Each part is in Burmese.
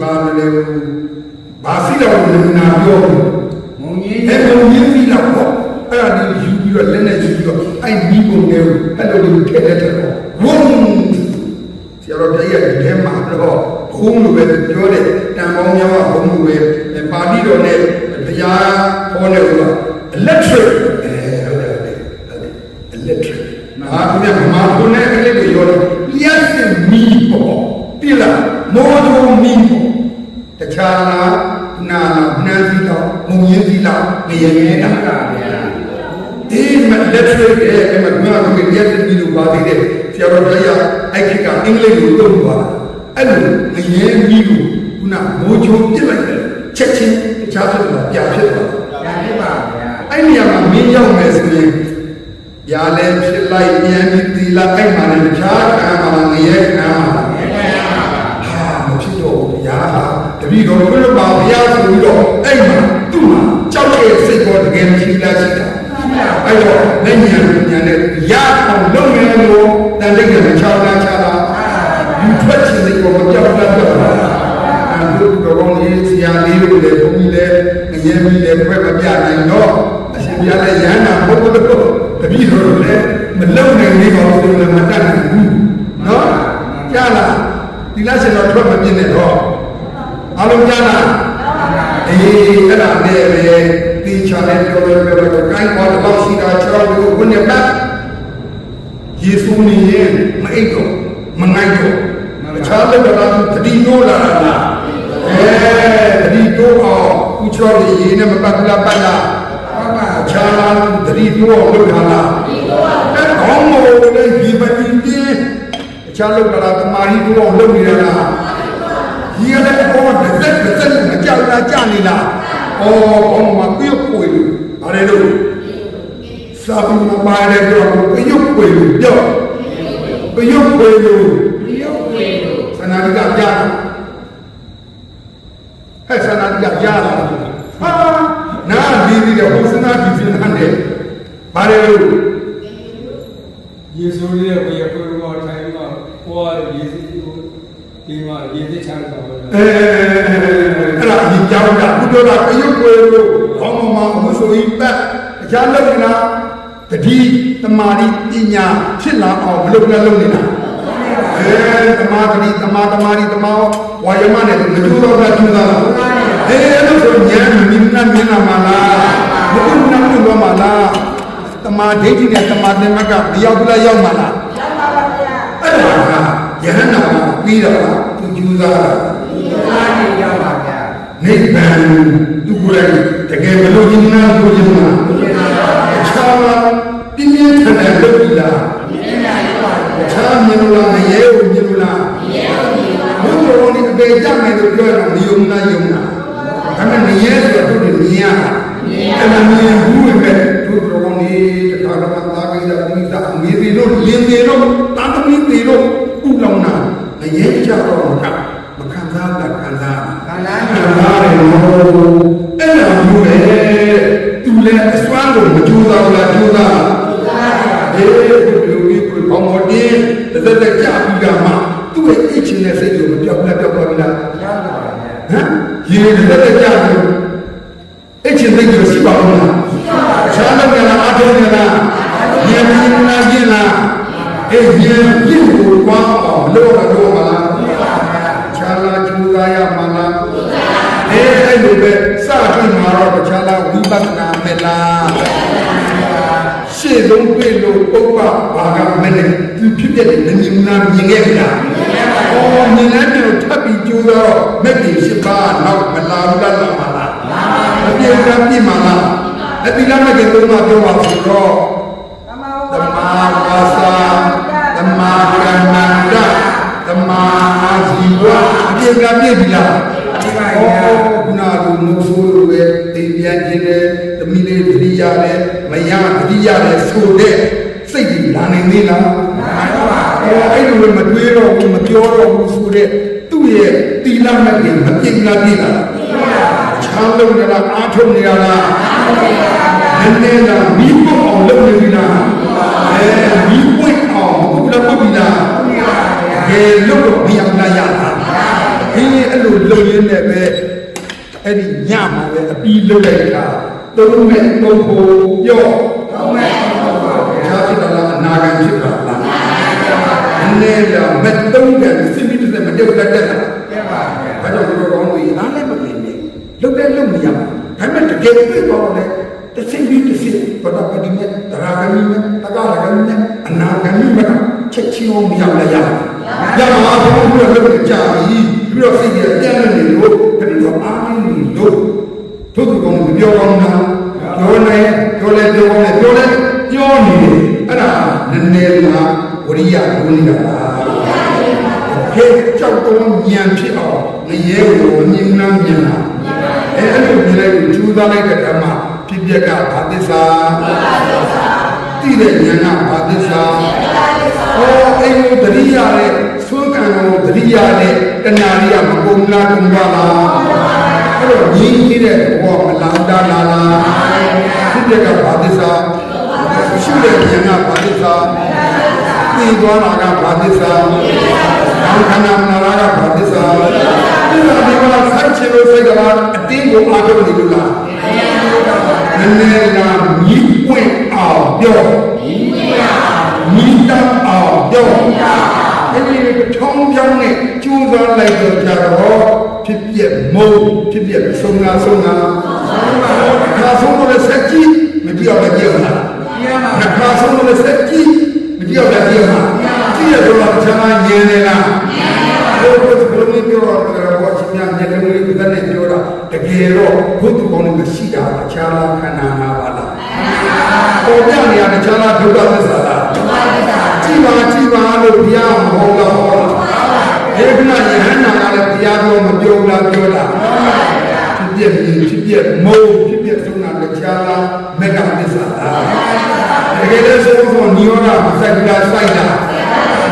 ပါလေဘာစီတော့နမနာပြောမုံကြီးအဲ့လိုမြင်ပြီးတော့ပေါ့အဲ့ဒါဒီယူပြီးတော့လက်နဲ့ယူပြီးတော့အဲ့မိဘုံတွေကိုအဲ့လိုလိုထည့်တဲ့တော့ဝုန်းဆရာတော်တရားရဲ့အဲမှာတော့ဘုံလိုပဲပြောတယ်တန်ပေါင်းများကဘုံလိုပဲပါဠိတော်နဲ့ဘုရားဟောတဲ့ဥစ္စာ electric အဲဟုတ်တယ်ဟုတ်တယ်ဟုတ်တယ် electric ငါကလည်းမမဘုန်းနဲ့ကလေးတွေရောလျှက်စမီပေါ့တိလားမောဒိုမီ မလက်ထရစ်ရဲ့အမကွာကလျှက်စမီလို့ပါသေးတယ်ဆရာတော်တရားအဲ့ခေတ်ကအင်္ဂလိပ်ကိုသုံးသွားအဲ့လိုငရဲမီကိုခုနမိုးချုံပြစ်လိုက်တယ်ချက်ချင်းတခြားဖြစ်သွားပြဖြစ်သွားဒါဖြစ်ပါဗျာအဲ့နေရာမှာမင်းရောက်မယ်ဆိုရင်ຢာလဲဖြစ်လိုက်ပြန်ပြီးသီလအဲ့မှာလည်းတခြားခံမှာငရဲခံမှာဟာမဖြစ်တော့ဘူးဗျာတပည့်တော်ဘုရားပါဘုရားဆိုပြီးတော့အဲ့မှာသူ့မှာကြောက်တဲ့စိတ်ပေါ်တကယ်မရှိလားရှိတာ အဲ့တော့လက်ညံညံနဲ့ရအောင်လုပ်ရလို့တန်တိတ်ကမချောင်းလားချတာဒီထွက်ချင်စိတ်ပေါ်မကြောက်တတ်တော့အဲ့ဒီတော့လေးဆရာလေးတို့လည်းဘုန်းကြီးလည်းငရဲမီလည်းဖွဲ့မပြနိုင်တော့အရှင်ဘုရားလည်းရဟန္တာဘုရားတို့တပည့်တော်လည်းမလုံနိုင်သေးပါဘူးဆိုလည်းမတတ်နိုင်ဘူးနော်ကြားလားဒီလားစင်တော်ထွက်မပြင်းနဲ့တော့အားလုံးကြားလားအေးအဲ့ဒါနဲ့ပဲဒီချာတဲ့ပြောပြော ပြောပြောကိုင်းပေါ်တော့ရှိတာချောင်းကိုဘုန်းနဲ့ပတ်ယေရှုနေရင်မအိတ်တော့မနိုင်တော့အခြားလက်တော်ကတတိနိုးလာတာအဲတတိတိုးအောင်ကုချောရည်နဲ့မပတ်ဘူးလားပတ်လားဟုတ်ပါအခြားလားတတိတိုးအောင်လုပ်တာလားဒီတိုးအောင်အဲကောင်းမို့လေဒီပတိတင်းအခြားလုပ်တာလားတမာရီတိုးအောင်လုပ်နေတာလားဒီကလည်းဘောတစ်သက်တစ်သက်မကြောက်လားကြာနေလားဩဘောမှာပြုတ်ပွေလို့ဗါတယ်လို့ စာပူမပါတယ်ပြောပြုတ်ပွေလို့ပြောပြုတ်ပွေလို့ဒီရုပ်ဝေလို့ဆန္ဒကကြားဟဲ့ဆန္ဒကကြားလာဟာနာဒီဒီတော့ဆန္ဒဒီစနနဲ့ဗါတယ်လို့ယေရှုရဲ့ဘုရားကိုယ်တော်ထိုင်မှာကိုယ်ကယေရှုကိုဒီမှာယေရှုချမ်းသာပါအဲအဲ့ဒါအရင်ကြောင်းတာဘုရားကပြုတ်ပွေလို့ခေါင်းမမအမှုဆိုရင်ပတ်အခြားလုပ်နေတာ တတိတမာတိပညာဖြစ်လာအောင်မလုပ်နဲ့လုပ်နေတာအဲတမာတိတမာတမာတိတမာဝါယမနဲ့မကျိုးတော့တာကျူးတာလားအဲအဲ့လိုဆိုဉာဏ်မြင်နာမြင်နာမလားဘုရားနာမလို့မလားတမာဒိဋ္ဌိနဲ့တမာသင်္မကမရောက်ဘူးလားရောက်မှာလားရောက်ပါပါဗျာအဲ့ဒါကယဟန္တာပြီးတော့သူကျူးသားတာဒီသားနေရောက်ပါဗျာနိဗ္ဗာန်သူကိုယ်တိုင်တကယ်မလို့ခြင်းနာကိုခြင်း နာအခြားပြင်းပြင်းထန်ထန်လုပ်ပြီလားဒီနာရောက်ပါဗျာအခြားမြင်လို့လားမရဲဘူးမြင်လို့လားမရဲဘူးဘုရားတော်ဒီအပေကြမယ်လို့ပြောတာမယုံလားယုံလားဒါပေမဲ့မရဲဆိုတော့သူတို့မြင်ရတာအဲ့ဒါမြင်ဘူးပဲသူတို့တော်ဒီတခါတော့သာကိစ္စပိသအမေတွေတို့လင်းတွေတို့တာသမီတွေတို့ဥလောင်နာမရဲကြတော့ကမခံစားတာခံစားခန္ဓာခံနဲ့စားရတယ်လို့အဲ့ဒါမျိုးပဲ သူလည်းအစွမ်းလို့မကြိုးစားဘူးလားကြိုးစားလားအေးဘုရားကြီးကိုဘောင်းမတင်းတသက်သက်ကြာပြီးကမှသူ့ရဲ့အချင်းနဲ့စိတ်ကိုမပြောက်လက်ပြောက်ပါဘူးလားရောက်ပါဗျာဟမ်ရေတသက်သက်ကြာပြီးအချင်းစိတ်ကိုရှိပါဘူးလားရှိပါပါခြားလို့လည်းအားထုတ်နေလားယဉ်ပြင်းလားယဉ်လားအေးယဉ်ပြင်းကိုကွာအောင်လို့ရတော့မလားခြားလားကြိုးစားရမှာလားအေးအဲ့လိုပဲ စပြီးမှာတော့တခြားလားဝိပဿနာမဲ့လားရှေ့ဆုံးတွေ့လို့ပုပ္ပဘာကမဲ့နဲ့သူဖြစ်ပြတဲ့ဉာဏ်နာမြင်ခဲ့ပြီလားဩမြင်တဲ့မျိုးထပ်ပြီးကြိုးတော့မဲ့ကြီးရှိပါတော့မလာဘူးလားလာပါလားမပြေဘူးလားပြမှာလားအတိလာမဲ့ကတော့ပြောပါဆိုတော့သမ္မာသမ္မာဝါစာသမ္မာကမ္မန္တသမ္မာအာဇီဝအပြည့်ကပြည့်ပြီလား တတိယနဲ့ဆိုတဲ့စိတ်ကြီးလာနိုင်သေးလားနာတော့ပါဩအဲ့လိုမတွေးတော့ဘူးမပြောတော့ဘူးဆိုတဲ့သူ့ရဲ့တီလာမဲ့ကြီးမပြည့်လားပြည့်လားချမ်းလုံးကြလားအားထုတ်နေရလားနည်းနည်းလားမိဖို့အောင်လုပ်နေပြီလားအဲမိပွင့်အောင်ဘုရားပုတ်ပြီလားကဲလို့တော့မရဘူးလားရတာဒီအဲ့လိုလုံရင်းနဲ့ပဲအဲ့ဒီညမှာပဲအပီးလုံလိုက်တာ သုံးမဲ့သုံးဖို့ပြောသုံးမဲ့ဟုတ်ပါဗျာခြားဖြစ်တာလားအနာဂံဖြစ်တာလားနည်းနည်းတော့မတုံးတယ်စိတ်ပြီးတဲ့မတုတ်တတ်တာပြပါဗျာဘာကြောင့်ဒီလိုကောင်းလို့နားလည်းမပြင်းနဲ့လုံတဲ့လုံမရဘူးဒါပေမဲ့တကယ်ပြေတော့လေတစိမ့်ပြီးတစိမ့်ပဒပဒီမဲ့တရာဂမီမဲ့တကာရဂမီမဲ့အနာဂမီမဲ့ချက်ချင်းအောင်မရလည်းရရမှာဘုရားဘုရားလုပ်ကြပြီပြီးတော့စိတ်ကြီးပြန်နေလို့ခရီးတော့အားမင်းလို့ သူတို့ကောင်းပြောကောင်းတာပြောနေပြောလဲပြောနေပြောလဲပြောနေတယ်အဲ့ဒါနည်းနည်းလားဝရိယဒုနေတာပါဟဲ့ကြောက်တော့ညံဖြစ်အောင်ငရဲကိုမြင်နှမ်းမြင်လာအဲ့အဲ့လိုမြင်လိုက်ကျူးသားလိုက်တဲ့ဓမ္မဖြစ်ပြက်ကဘာသစ္စာတိတဲ့ဉာဏ်ကဘာသစ္စာဟောအဲ့လိုတတိယနဲ့သွန်းကံကိုတတိယနဲ့တဏှာရိယမကုန်လားကုန်ပါလား အဲ့တော့ညီကြီးတဲ့ဘောမလောင်တာလားလားဖြစ်ပြက်ကဘာသစ္စာရှုတဲ့ဉာဏ်ကဘာသစ္စာသိသွားတာကဘာသစ္စာနောင်ခန္ဓာမနာကဘာသစ္စာဒီလိုဒီမှာဆက်ချင်လို့စိတ်ကလားအတင်းကိုအားထုတ်နေလို့လားနည်းနည်းလားမြည်ပွင့်အောင်ပြောမြည်တတ်အောင်ပြောအဲ့ဒီထုံးပြောင်းနဲ့ကျိုးစားလိုက်တော့ကြတော့ ဖြစ်ပြက်မုံဖြစ်ပြက်ဆုံးငါဆုံးငါခါဆုံးလို့ဆက်ကြည့်မကြည့်အောင်လည်းကြည့်အောင်လားပြပါနှခါဆုံးလို့ဆက်ကြည့်မကြည့်အောင်လည်းကြည့်အောင်လားကြည့်ရတော့တခြားမှညင်နေလားဘုရားကဘုရားပြောတော့ဘောချင်းများညနေလေးကတည်းကပြောတာတကယ်တော့ဘုသူကောင်းနေရှိတာအခြားလားခန္ဓာမှာပါလားပေါ်ပြနေရတခြားလားဒုက္ခသစ္စာလားကြည့်ပါကြည့်ပါလို့ဘု ဖြစ်ပြဖြစ်ပြမုံဖြစ်ပြဆုံးတာတခြားလားမေဃသစ္စာလားတကယ်လို့ဆိုတော့နိရောဓမစက္ကလာစိုက်တာ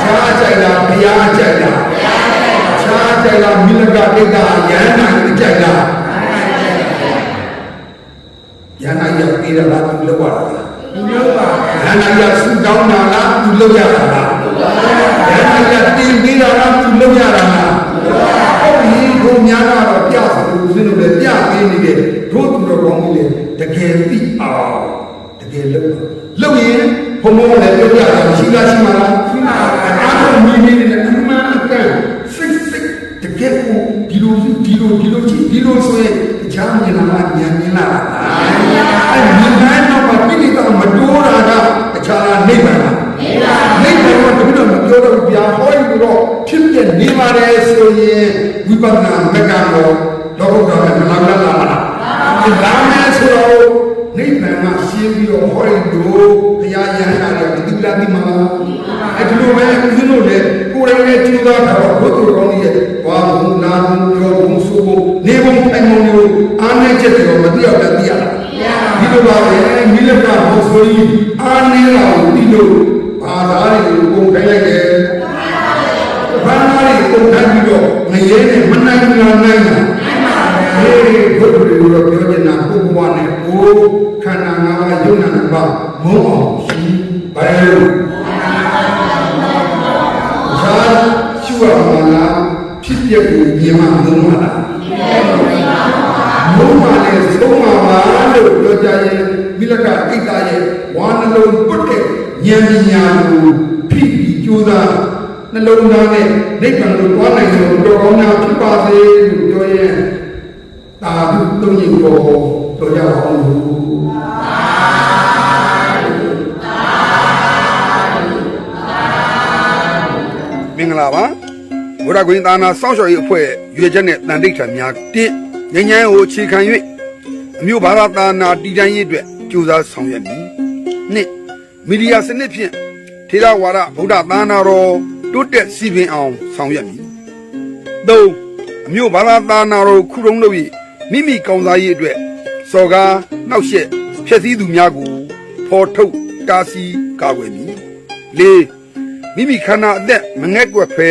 ခြားကြိုက်တာဘုရားကြိုက်တာခြားကြိုက်တာမိလကတိတ်တာယန္နာကိုကြိုက်တာယန္နာရပြေးတာလားသူလောက်ရတာလားဒီလိုပါဗျာယန္နာရဆူတောင်းတာလားသူလောက်ရတာလားယန္နာရတင်ပေးတာလားသူလောက်ရတာလားဟုတ်ပြီကိုများတော့ပြဆိုလို့ စင်းလို့လည်းပြပေးနေတယ်တို့သူတော်ကောင်းကြီးလေတကယ်သိအောင်တကယ်လောက်လောက်ရင်ဘုံဘုံလည်းပြောပြတာရှိလားရှိမှာလားရှိပါဗျာအားလုံးမြင်နေတယ်အမှန်အကန်စိတ်စိတ်တကယ်ကိုဒီလိုဒီလိုဒီလိုကြည့်ဒီလိုဆိုရင်အခြားမြင်လာမှဉာဏ်မြင်လာတာအဲမြင်တိုင်းတော့မပြိတ္တာမတိုး ဦးဇင်းတို့လည်းကိုယ်တိုင်လည်းကျူးသားတာတော့ဘုသူတော်ကောင်းကြီးရဲ့ဝါဘုံနာဘုံပြောဘုံဆိုဘုံနေဘုံထိုင်ဘုံတွေကိုအားနေချက်တွေတော့မသိအောင်လည်းသိရတာဒီလိုပါပဲမိလကဘုဆိုကြီးအားနေလာကိုဒီလိုဘာသာတွေကိုပုံခိုင်းလိုက်တယ်ဘာသာတွေပုံခိုင်းပြီးတော့ငရဲနဲ့မနိုင်ဘူးလားနိုင်တာဟေးဘုသူတွေကိုတော့ပြောချင်တာပုဂ္ဂဝါနဲ့ကိုခန္ဓာငါးပါးယုံနာနှစ်ပါးမုံအောင်ရှိဘယ်လို ရှုရမှာလားဖြစ်ပျက်ကိုမြင်မှမုန်းမှာလားမုန်းမှာလေသုံးမှာပါလို့ပြောကြရင်မိလကအိတ်သားရဲ့ဝါနှလုံးပုတ်တဲ့ဉာဏ်ပညာကိုဖိပြီးကြိုးစားနှလုံးသားနဲ့နိဗ္ဗာန်ကိုတွားနိုင်လို့တော်ကောင်းများဖြစ်ပါစေလို့ပြောရင်သာဓုသုံးရင်ပေါ်တော်ကြအောင်လို့မင်္ဂလာပါ ဘုရားကွင်သာနာစောင့်ရှောက်ရေးအဖွဲ့ရွေချက်နဲ့တန်တိတ်ထံများတစ်ငញ្ញမ်းကိုအခြေခံ၍အမျိုးဘာသာသာနာတည်တံ့ရေးအတွက်ကြိုးစားဆောင်ရွက်မည်နှစ်မီဒီယာစနစ်ဖြင့်ထေရဝါဒဗုဒ္ဓသာနာတော်တိုးတက်စီပင်အောင်ဆောင်ရွက်မည်သုံးအမျိုးဘာသာသာနာတော်ခုတုံးလို့၍မိမိကောင်းစားရေးအတွက်စော်ကားနှောက်ယှက်ဖျက်ဆီးသူများကိုဖော်ထုတ်တားဆီးကာကွယ်မည်လေးမိမိခန္ဓာအသက်မငဲ့ကွက်ဖဲ